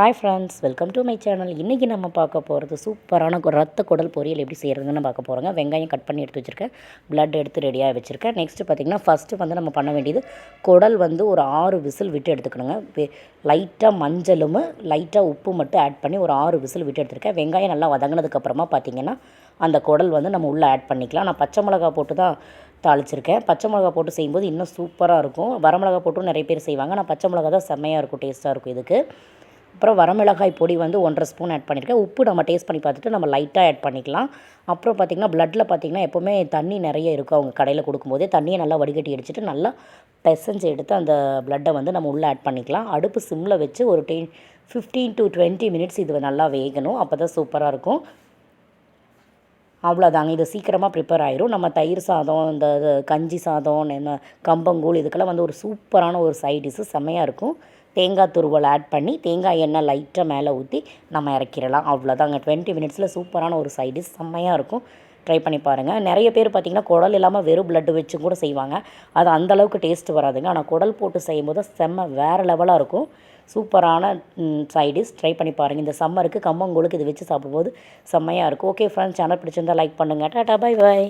Hi friends welcome to my channel இன்றைக்கி நம்ம பார்க்க போகிறது சூப்பரான ரத்த குடல் பொரியல் எப்படி செய்கிறதுன்னு பார்க்க போகிறோங்க வெங்காயம் கட் பண்ணி எடுத்து வச்சுருக்கேன். ப்ளட் எடுத்து ரெடியாக வச்சுருக்கேன். நெக்ஸ்ட்டு பார்த்திங்கன்னா ஃபஸ்ட்டு வந்து நம்ம பண்ண வேண்டியது குடல் வந்து ஒரு ஆறு விசில் விட்டு எடுத்துக்கணுங்க. லைட்டாக மஞ்சளும் லைட்டாக உப்பு மட்டும் ஆட் பண்ணி ஒரு ஆறு விசில் விட்டு எடுத்துருக்கேன். வெங்காயம் நல்லா வதங்கினதுக்கப்புறமா பார்த்திங்கன்னா அந்த குடல் வந்து நம்ம உள்ளே ஆட் பண்ணிக்கலாம். நான் பச்சை மிளகா போட்டு தான் தாளிச்சிருக்கேன். பச்சை மிளகா போட்டு செய்யும்போது இன்னும் சூப்பராக இருக்கும். வரமிளகா போட்டும் நிறைய பேர் செய்வாங்க. நான் பச்சை மிளகா தான் செம்மையாக இருக்கும் டேஸ்ட்டாக இருக்கும் இதுக்கு. அப்புறம் வரமிளகாய் பொடி வந்து ஒன்றரை ஸ்பூன் ஆட் பண்ணியிருக்கேன். உப்பு நம்ம டேஸ்ட் பண்ணி பார்த்துட்டு நம்ம லைட்டாக ஆட் பண்ணிக்கலாம். அப்புறம் பார்த்திங்கன்னா ப்ளட்டில் பார்த்திங்கன்னா எப்போவுமே தண்ணி நிறைய இருக்கும் அவங்க கடையில் கொடுக்கும்போதே. தண்ணியை நல்லா வடிகட்டி அடிச்சுட்டு நல்லா பெசஞ்சு எடுத்து அந்த ப்ளட்டை வந்து நம்ம உள்ளே ஆட் பண்ணிக்கலாம். அடுப்பு சிம்மில் வச்சு ஒரு ten fifteen to twenty minutes இது நல்லா வேகணும். அப்போ தான் சூப்பராக இருக்கும். அவ்வளோதாங்க இது சீக்கிரமாக ப்ரிப்பேர் ஆயிரும். நம்ம தயிர் சாதம் இந்த இது கஞ்சி சாதம் என்ன கம்பங்கூழ் இதுக்கெல்லாம் வந்து ஒரு சூப்பரான ஒரு சைட் டிஷ்ஷு செம்மையாக இருக்கும். தேங்காய் துருவல் ஆட் பண்ணி தேங்காய் எண்ணெய் லைட்டாக மேலே ஊற்றி நம்ம இறக்கிடலாம். அவ்வளோதாங்க டுவெண்ட்டி மினிட்ஸில் சூப்பரான ஒரு சைடு செம்மையாக இருக்கும். ட்ரை பண்ணி பாருங்கள் நிறைய பேர் பார்த்திங்கன்னா குடல் இல்லாமல் வெறும் பிளட்டு வச்சு கூட செய்வாங்க. அது அந்தளவுக்கு டேஸ்ட் வராதுங்க. ஆனால் குடல் போட்டு செய்யும்போது செம்ம வேறு லெவலாக இருக்கும். சூப்பரான சைடிஷ் ட்ரை பண்ணி பாருங்கள் இந்த சம்மருக்கு கம்மங்கூழுக்கு இது வச்சு சாப்பிடும்போது செம்மையாக இருக்கும். ஓகே ஃப்ரெண்ட்ஸ் சேனல் பிடிச்சிருந்தா லைக் பண்ணுங்கள் டாட்டா பை பை